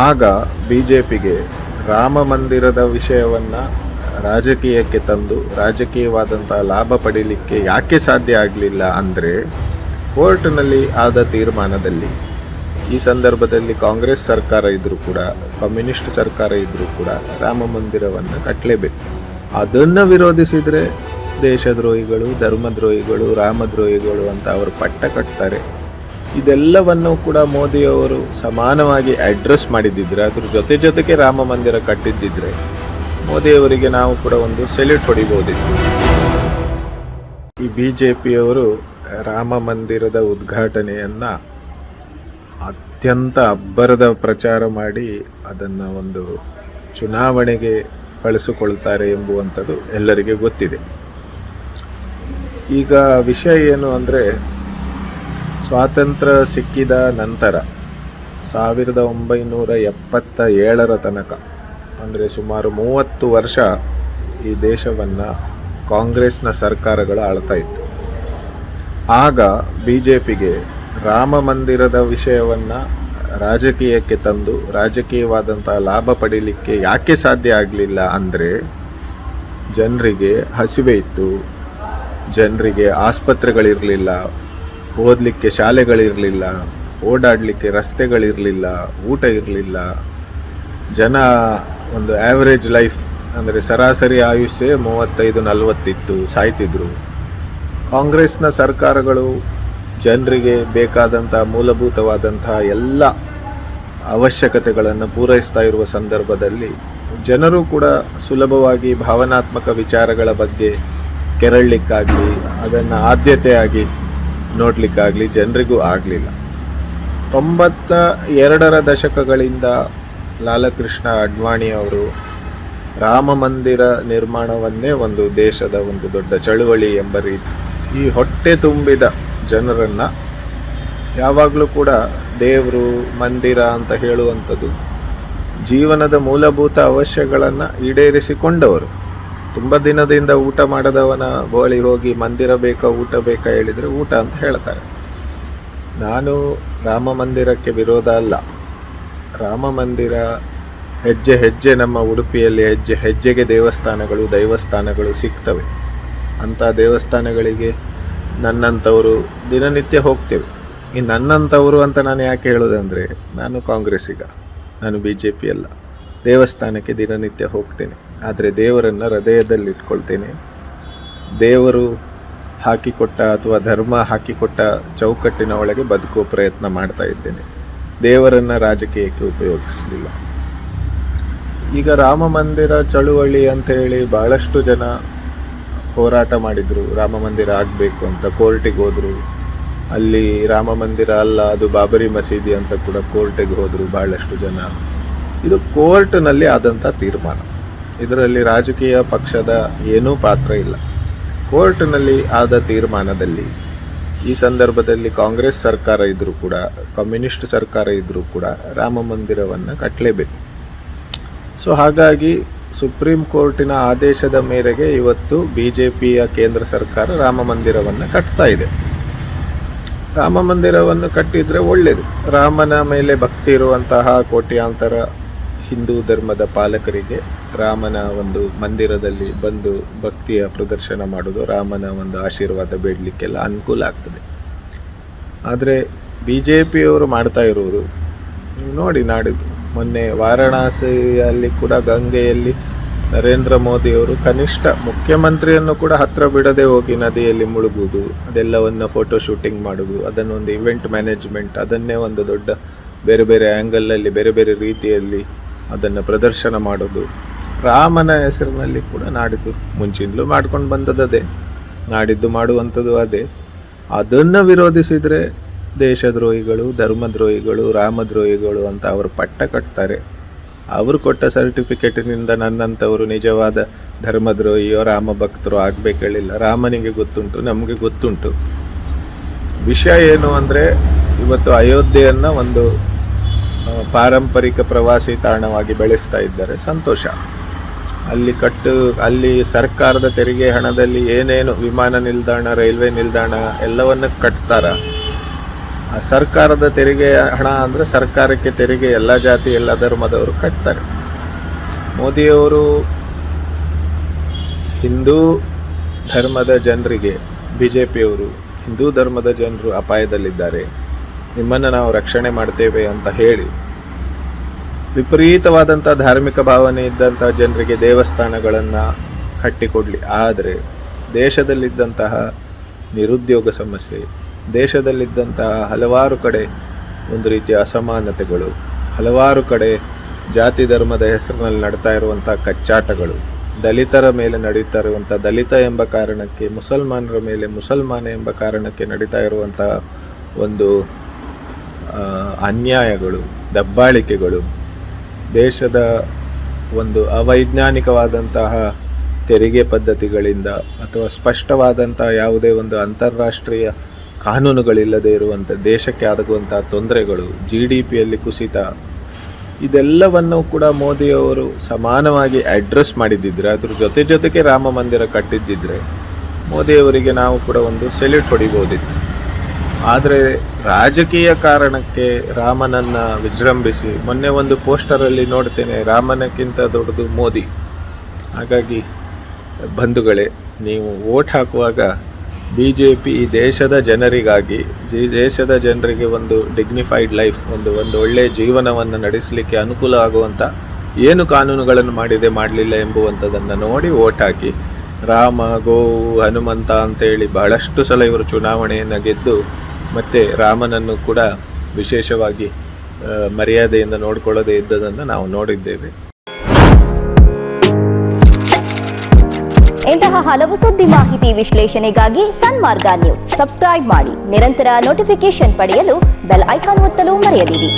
ಆಗ B J ಪಿಗೆ ರಾಮ ಮಂದಿರದ ವಿಷಯವನ್ನು ರಾಜಕೀಯಕ್ಕೆ ತಂದು ರಾಜಕೀಯವಾದಂಥ ಲಾಭ ಪಡೀಲಿಕ್ಕೆ ಯಾಕೆ ಸಾಧ್ಯ ಆಗಲಿಲ್ಲ ಅಂದರೆ ಕೋರ್ಟ್ನಲ್ಲಿ ಆದ ತೀರ್ಮಾನದಲ್ಲಿ ಈ ಸಂದರ್ಭದಲ್ಲಿ ಕಾಂಗ್ರೆಸ್ ಸರ್ಕಾರ ಇದ್ದರೂ ಕೂಡ, ಕಮ್ಯುನಿಸ್ಟ್ ಸರ್ಕಾರ ಇದ್ದರೂ ಕೂಡ ರಾಮ ಮಂದಿರವನ್ನು ಕಟ್ಟಲೇಬೇಕು ಅದನ್ನು ವಿರೋಧಿಸಿದರೆ ದೇಶದ್ರೋಹಿಗಳು, ಧರ್ಮದ್ರೋಹಿಗಳು, ರಾಮದ್ರೋಹಿಗಳು ಅಂತ ಅವರು ಪಟ್ಟ ಕಟ್ತಾರೆ. ಇದೆಲ್ಲವನ್ನು ಕೂಡ ಮೋದಿಯವರು ಸಮಾನವಾಗಿ ಅಡ್ರೆಸ್ ಮಾಡಿದ್ದಿದ್ರೆ, ಅದ್ರ ಜೊತೆ ಜೊತೆಗೆ ರಾಮ ಮಂದಿರ ಕಟ್ಟಿದ್ದಿದ್ರೆ ಮೋದಿಯವರಿಗೆ ನಾವು ಕೂಡ ಒಂದು ಸೆಲ್ಯೂಟ್ ಹೊಡಿಬೋದಿತ್ತು. ಈ ಬಿ ಜೆ ಪಿಯವರು ರಾಮ ಮಂದಿರದ ಉದ್ಘಾಟನೆಯನ್ನು ಅತ್ಯಂತ ಅಬ್ಬರದ ಪ್ರಚಾರ ಮಾಡಿ ಅದನ್ನು ಒಂದು ಚುನಾವಣೆಗೆ ಬಳಸಿಕೊಳ್ತಾರೆ ಎಂಬುವಂಥದ್ದು ಎಲ್ಲರಿಗೆ ಗೊತ್ತಿದೆ. ಈಗ ವಿಷಯ ಏನು ಅಂದರೆ ಸ್ವಾತಂತ್ರ್ಯ ಸಿಕ್ಕಿದ ನಂತರ ಸಾವಿರದ ಒಂಬೈನೂರ ಎಪ್ಪತ್ತ ಏಳರ ತನಕ, ಅಂದರೆ ಸುಮಾರು ಮೂವತ್ತು ವರ್ಷ ಈ ದೇಶವನ್ನು ಕಾಂಗ್ರೆಸ್ನ ಸರ್ಕಾರಗಳು ಆಳ್ತಾ ಇತ್ತು. ಆಗ ಬಿ ಜೆ ಪಿಗೆ ರಾಮ ಮಂದಿರದ ವಿಷಯವನ್ನು ರಾಜಕೀಯಕ್ಕೆ ತಂದು ರಾಜಕೀಯವಾದಂಥ ಲಾಭ ಪಡೀಲಿಕ್ಕೆ ಯಾಕೆ ಸಾಧ್ಯ ಆಗಲಿಲ್ಲ ಅಂದರೆ ಜನರಿಗೆ ಹಸಿವೆ ಇತ್ತು, ಜನರಿಗೆ ಆಸ್ಪತ್ರೆಗಳಿರಲಿಲ್ಲ ಓದಲಿಕ್ಕೆ ಶಾಲೆಗಳಿರಲಿಲ್ಲ, ಓಡಾಡಲಿಕ್ಕೆ ರಸ್ತೆಗಳಿರಲಿಲ್ಲ, ಊಟ ಇರಲಿಲ್ಲ. ಜನ ಒಂದು ಆ್ಯಾವ್ರೇಜ್ ಲೈಫ್ ಅಂದರೆ ಸರಾಸರಿ ಆಯುಷ್ಯ ಮೂವತ್ತೈದು, ನಲವತ್ತಿತ್ತು ಸಾಯ್ತಿದ್ರು. ಕಾಂಗ್ರೆಸ್ನ ಸರ್ಕಾರಗಳು ಜನರಿಗೆ ಬೇಕಾದಂಥ ಮೂಲಭೂತವಾದಂಥ ಎಲ್ಲ ಅವಶ್ಯಕತೆಗಳನ್ನು ಪೂರೈಸ್ತಾ ಇರುವ ಸಂದರ್ಭದಲ್ಲಿ ಜನರು ಕೂಡ ಸುಲಭವಾಗಿ ಭಾವನಾತ್ಮಕ ವಿಚಾರಗಳ ಬಗ್ಗೆ ಕೆರಳಲಿಕ್ಕಾಗಲಿ ಅದನ್ನು ಆದ್ಯತೆಯಾಗಿ ನೋಡಲಿಕ್ಕಾಗಲಿ, ಜನರಿಗೂ ಆಗಲಿಲ್ಲ. ತೊಂಬತ್ತ ಎರಡರ ದಶಕಗಳಿಂದ ಲಾಲಕೃಷ್ಣ ಅಡ್ವಾಣಿ ಅವರು ರಾಮ ಮಂದಿರ ನಿರ್ಮಾಣವನ್ನೇ ಒಂದು ದೇಶದ ಒಂದು ದೊಡ್ಡ ಚಳುವಳಿ ಎಂಬ ರೀತಿ. ಈ ಹೊಟ್ಟೆ ತುಂಬಿದ ಜನರನ್ನು ಯಾವಾಗಲೂ ಕೂಡ ದೇವರು, ಮಂದಿರ ಅಂತ ಹೇಳುವಂಥದ್ದು ಜೀವನದ ಮೂಲಭೂತ ಅವಶ್ಯಗಳನ್ನು ಈಡೇರಿಸಿಕೊಂಡವರು. ತುಂಬ ದಿನದಿಂದ ಊಟ ಮಾಡದವನ ಬೋಳಿ ಹೋಗಿ ಮಂದಿರ ಬೇಕಾ, ಊಟ ಬೇಕಾ ಹೇಳಿದರೆ ಊಟ ಅಂತ ಹೇಳ್ತಾರೆ. ನಾನು ರಾಮ ಮಂದಿರಕ್ಕೆ ವಿರೋಧ ಅಲ್ಲ. ರಾಮ ಮಂದಿರ ಹೆಜ್ಜೆ ಹೆಜ್ಜೆ ನಮ್ಮ ಉಡುಪಿಯಲ್ಲಿ ಹೆಜ್ಜೆ ಹೆಜ್ಜೆಗೆ ದೇವಸ್ಥಾನಗಳು, ದೈವಸ್ಥಾನಗಳು ಸಿಗ್ತವೆ. ಅಂಥ ದೇವಸ್ಥಾನಗಳಿಗೆ ನನ್ನಂಥವರು ದಿನನಿತ್ಯ ಹೋಗ್ತೇವೆ. ಈ ನನ್ನಂಥವರು ಅಂತ ನಾನು ಯಾಕೆ ಹೇಳೋದಂದರೆ, ನಾನು ಕಾಂಗ್ರೆಸ್ಸಿಗ, ನಾನು ಬಿ ಜೆ ಪಿ ಅಲ್ಲ ದೇವಸ್ಥಾನಕ್ಕೆ ದಿನನಿತ್ಯ ಹೋಗ್ತೇನೆ. ಆದರೆ ದೇವರನ್ನು ಹೃದಯದಲ್ಲಿ ಇಟ್ಕೊಳ್ತೇನೆ ದೇವರು ಹಾಕಿಕೊಟ್ಟ ಅಥವಾ ಧರ್ಮ ಹಾಕಿಕೊಟ್ಟ ಚೌಕಟ್ಟಿನ ಒಳಗೆ ಬದುಕೋ ಪ್ರಯತ್ನ ಮಾಡ್ತಾ ಇದ್ದೇನೆ. ದೇವರನ್ನು ರಾಜಕೀಯಕ್ಕೆ ಉಪಯೋಗಿಸಲಿಲ್ಲ. ಈಗ ರಾಮ ಮಂದಿರ ಚಳುವಳಿ ಅಂತ ಹೇಳಿ ಭಾಳಷ್ಟು ಜನ ಹೋರಾಟ ಮಾಡಿದರು. ರಾಮ ಮಂದಿರ ಆಗಬೇಕು ಅಂತ ಕೋರ್ಟಿಗೆ ಹೋದರು. ಅಲ್ಲಿ ರಾಮ ಮಂದಿರ ಅಲ್ಲ, ಅದು ಬಾಬರಿ ಮಸೀದಿ ಅಂತ ಕೂಡ ಕೋರ್ಟಿಗೆ ಹೋದರು ಭಾಳಷ್ಟು ಜನ. ಇದು ಕೋರ್ಟ್ನಲ್ಲಿ ಆದಂಥ ತೀರ್ಮಾನ. ಇದರಲ್ಲಿ ರಾಜಕೀಯ ಪಕ್ಷದ ಏನೂ ಪಾತ್ರ ಇಲ್ಲ. ಕೋರ್ಟ್ನಲ್ಲಿ ಆದ ತೀರ್ಮಾನದಲ್ಲಿ ಈ ಸಂದರ್ಭದಲ್ಲಿ ಕಾಂಗ್ರೆಸ್ ಸರ್ಕಾರ ಇದ್ದರೂ ಕೂಡ, ಕಮ್ಯುನಿಸ್ಟ್ ಸರ್ಕಾರ ಇದ್ದರೂ ಕೂಡ ರಾಮ ಮಂದಿರವನ್ನು ಕಟ್ಟಲೇಬೇಕು ಸೊ ಹಾಗಾಗಿ ಸುಪ್ರೀಂ ಕೋರ್ಟಿನ ಆದೇಶದ ಮೇರೆಗೆ ಇವತ್ತು ಬಿ ಜೆ ಪಿಯ ಕೇಂದ್ರ ಸರ್ಕಾರ ರಾಮ ಮಂದಿರವನ್ನು ಕಟ್ತಾ ಇದೆ. ರಾಮ ಮಂದಿರವನ್ನು ಕಟ್ಟಿದರೆ ಒಳ್ಳೆಯದು ರಾಮನ ಮೇಲೆ ಭಕ್ತಿ ಇರುವಂತಹ ಕೋಟ್ಯಾಂತರ ಹಿಂದೂ ಧರ್ಮದ ಪಾಲಕರಿಗೆ ರಾಮನ ಒಂದು ಮಂದಿರದಲ್ಲಿ ಬಂದು ಭಕ್ತಿಯ ಪ್ರದರ್ಶನ ಮಾಡೋದು ರಾಮನ ಒಂದು ಆಶೀರ್ವಾದ ಬೇಡಲಿಕ್ಕೆಲ್ಲ ಅನುಕೂಲ ಆಗ್ತದೆ. ಆದರೆ ಬಿ ಜೆ ಪಿಯವರು ಮಾಡ್ತಾ ಇರುವುದು ನೋಡಿ ನಾಡಿದ್ದು. ಮೊನ್ನೆ ವಾರಣಾಸಿಯಲ್ಲಿ ಕೂಡ ಗಂಗೆಯಲ್ಲಿ ನರೇಂದ್ರ ಮೋದಿಯವರು ಕನಿಷ್ಠ ಮುಖ್ಯಮಂತ್ರಿಯನ್ನು ಕೂಡ ಹತ್ತಿರ ಬಿಡದೆ ಹೋಗಿ ನದಿಯಲ್ಲಿ ಮುಳುಗುವುದು, ಅದೆಲ್ಲವನ್ನು ಫೋಟೋ ಶೂಟಿಂಗ್ ಮಾಡೋದು ಅದನ್ನೊಂದು ಇವೆಂಟ್ ಮ್ಯಾನೇಜ್ಮೆಂಟ್ ಅದನ್ನೇ ಒಂದು ದೊಡ್ಡ ಬೇರೆ ಬೇರೆ ಆ್ಯಂಗಲಲ್ಲಿ ಬೇರೆ ಬೇರೆ ರೀತಿಯಲ್ಲಿ ಅದನ್ನು ಪ್ರದರ್ಶನ ಮಾಡೋದು. ರಾಮನ ಹೆಸರಿನಲ್ಲಿ ಕೂಡ ನಾಡಿದ್ದು ಮುಂಚಿನಲ್ಲೂ ಮಾಡ್ಕೊಂಡು ಬಂದದ್ದು ಅದೇ ನಾಡಿದ್ದು ಮಾಡುವಂಥದ್ದು ಅದೇ. ಅದನ್ನು ವಿರೋಧಿಸಿದರೆ ದೇಶದ್ರೋಹಿಗಳು, ಧರ್ಮದ್ರೋಹಿಗಳು, ರಾಮದ್ರೋಹಿಗಳು ಅಂತ ಅವರು ಪಟ್ಟ ಕಟ್ತಾರೆ. ಅವರು ಕೊಟ್ಟ ಸರ್ಟಿಫಿಕೇಟಿನಿಂದ ನನ್ನಂಥವರು ನಿಜವಾದ ಧರ್ಮದ್ರೋಹಿಯೋ ರಾಮ ಭಕ್ತರು ಆಗಬೇಕು ಹೇಳಿಲ್ಲ ರಾಮನಿಗೆ ಗೊತ್ತುಂಟು, ನಮಗೆ ಗೊತ್ತುಂಟು. ವಿಷಯ ಏನು ಅಂದರೆ ಇವತ್ತು ಅಯೋಧ್ಯೆಯನ್ನು ಒಂದು ಪಾರಂಪರಿಕ ಪ್ರವಾಸಿ ತಾಣವಾಗಿ ಬೆಳೆಸ್ತಾ ಇದ್ದಾರೆ. ಸಂತೋಷ. ಅಲ್ಲಿ ಕಟ್ಟು, ಅಲ್ಲಿ ಸರ್ಕಾರದ ತೆರಿಗೆ ಹಣದಲ್ಲಿ ಏನೇನು ವಿಮಾನ ನಿಲ್ದಾಣ, ರೈಲ್ವೆ ನಿಲ್ದಾಣ ಎಲ್ಲವನ್ನು ಕಟ್ತಾರ. ಆ ಸರ್ಕಾರದ ತೆರಿಗೆ ಹಣ ಅಂದರೆ ಸರ್ಕಾರಕ್ಕೆ ತೆರಿಗೆ ಎಲ್ಲ ಜಾತಿ, ಎಲ್ಲ ಧರ್ಮದವರು ಕಟ್ತಾರೆ. ಮೋದಿಯವರು ಹಿಂದೂ ಧರ್ಮದ ಜನರಿಗೆ ಬಿ ಜೆ ಪಿಯವರು ಹಿಂದೂ ಧರ್ಮದ ಜನರು ಅಪಾಯದಲ್ಲಿದ್ದಾರೆ. ನಿಮ್ಮನ್ನು ನಾವು ರಕ್ಷಣೆ ಮಾಡ್ತೇವೆ ಅಂತ ಹೇಳಿ ವಿಪರೀತವಾದಂಥ ಧಾರ್ಮಿಕ ಭಾವನೆ ಇದ್ದಂಥ ಜನರಿಗೆ ದೇವಸ್ಥಾನಗಳನ್ನು ಕಟ್ಟಿಕೊಡಲಿ. ಆದರೆ ದೇಶದಲ್ಲಿದ್ದಂತಹ ನಿರುದ್ಯೋಗ ಸಮಸ್ಯೆ ದೇಶದಲ್ಲಿದ್ದಂತಹ ಹಲವಾರು ಕಡೆ ಒಂದು ರೀತಿಯ ಅಸಮಾನತೆಗಳು, ಹಲವಾರು ಕಡೆ ಜಾತಿ ಧರ್ಮದ ಹೆಸರಿನಲ್ಲಿ ನಡ್ತಾ ಇರುವಂಥ ಕಚ್ಚಾಟಗಳು, ದಲಿತರ ಮೇಲೆ ನಡೀತಾ ಇರುವಂಥ ದಲಿತ ಎಂಬ ಕಾರಣಕ್ಕೆ, ಮುಸಲ್ಮಾನರ ಮೇಲೆ ಮುಸಲ್ಮಾನ ಎಂಬ ಕಾರಣಕ್ಕೆ ನಡೀತಾ ಇರುವಂಥ ಒಂದು ಅನ್ಯಾಯಗಳು, ದಬ್ಬಾಳಿಕೆಗಳು, ದೇಶದ ಒಂದು ಅವೈಜ್ಞಾನಿಕವಾದಂತಹ ತೆರಿಗೆ ಪದ್ಧತಿಗಳಿಂದ ಅಥವಾ ಸ್ಪಷ್ಟವಾದಂತಹ ಯಾವುದೇ ಒಂದು ಅಂತಾರಾಷ್ಟ್ರೀಯ ಕಾನೂನುಗಳಿಲ್ಲದೆ ಇರುವಂಥ, ದೇಶಕ್ಕೆ ಆಗುವಂಥ ತೊಂದರೆಗಳು ಜಿ ಡಿ ಪಿಯಲ್ಲಿ ಕುಸಿತ, ಇದೆಲ್ಲವನ್ನು ಕೂಡ ಮೋದಿಯವರು ಸಮಾನವಾಗಿ ಅಡ್ರೆಸ್ ಮಾಡಿದ್ದಿದ್ರೆ, ಅದ್ರ ಜೊತೆ ಜೊತೆಗೆ ರಾಮ ಮಂದಿರ ಕಟ್ಟಿದ್ದಿದ್ರೆ ಮೋದಿಯವರಿಗೆ ನಾವು ಕೂಡ ಒಂದು ಸೆಲ್ಯೂಟ್ ಹೊಡಿಬೋದಿತ್ತು. ಆದರೆ ರಾಜಕೀಯ ಕಾರಣಕ್ಕೆ ರಾಮನನ್ನ ವಿಜೃಂಭಿಸಿ, ಮೊನ್ನೆ ಒಂದು ಪೋಸ್ಟರಲ್ಲಿ ನೋಡ್ತೇನೆ, ರಾಮನಕ್ಕಿಂತ ದೊಡ್ಡದು ಮೋದಿ. ಹಾಗಾಗಿ ಬಂಧುಗಳೇ, ನೀವು ವೋಟ್ ಹಾಕುವಾಗ ಬಿ ಜೆ ಪಿ ಈ ದೇಶದ ಜನರಿಗಾಗಿ, ಈ ದೇಶದ ಜನರಿಗೆ ಒಂದು ಡಿಗ್ನಿಫೈಡ್ ಲೈಫ್ ಒಂದು ಒಂದು ಒಳ್ಳೆಯ ಜೀವನವನ್ನು ನಡೆಸಲಿಕ್ಕೆ ಅನುಕೂಲ ಆಗುವಂಥ ಏನು ಕಾನೂನುಗಳನ್ನು ಮಾಡಿದೆ, ಮಾಡಲಿಲ್ಲ ಎಂಬುವಂಥದ್ದನ್ನು ನೋಡಿ ವೋಟ್ ಹಾಕಿ, ರಾಮ, ಗೋವು, ಹನುಮಂತ ಅಂತೇಳಿ ಬಹಳಷ್ಟು ಸಲ ಇವರು ಚುನಾವಣೆಯನ್ನು ಗೆದ್ದು ಮತ್ತು ರಾಮನನ್ನು ಕೂಡ ವಿಶೇಷವಾಗಿ ಮರ್ಯಾದೆಯಿಂದ ನೋಡಿಕೊಳ್ಳದೇ ಇದ್ದದನ್ನು ನಾವು ನೋಡಿದ್ದೇವೆ. ಇಂತಹ ಹಲವು ಸುದ್ದಿ ಮಾಹಿತಿ ವಿಶ್ಲೇಷಣೆಗಾಗಿ ಸನ್ಮಾರ್ಗ ನ್ಯೂಸ್. ಸಬ್ಸ್ಕ್ರೈಬ್ ಮಾಡಿ, ನಿರಂತರ ನೋಟಿಫಿಕೇಶನ್ ಪಡೆಯಲು ಬೆಲ್ ಐಕಾನ್ ಒತ್ತಲು ಮರೆಯದಿರಿ.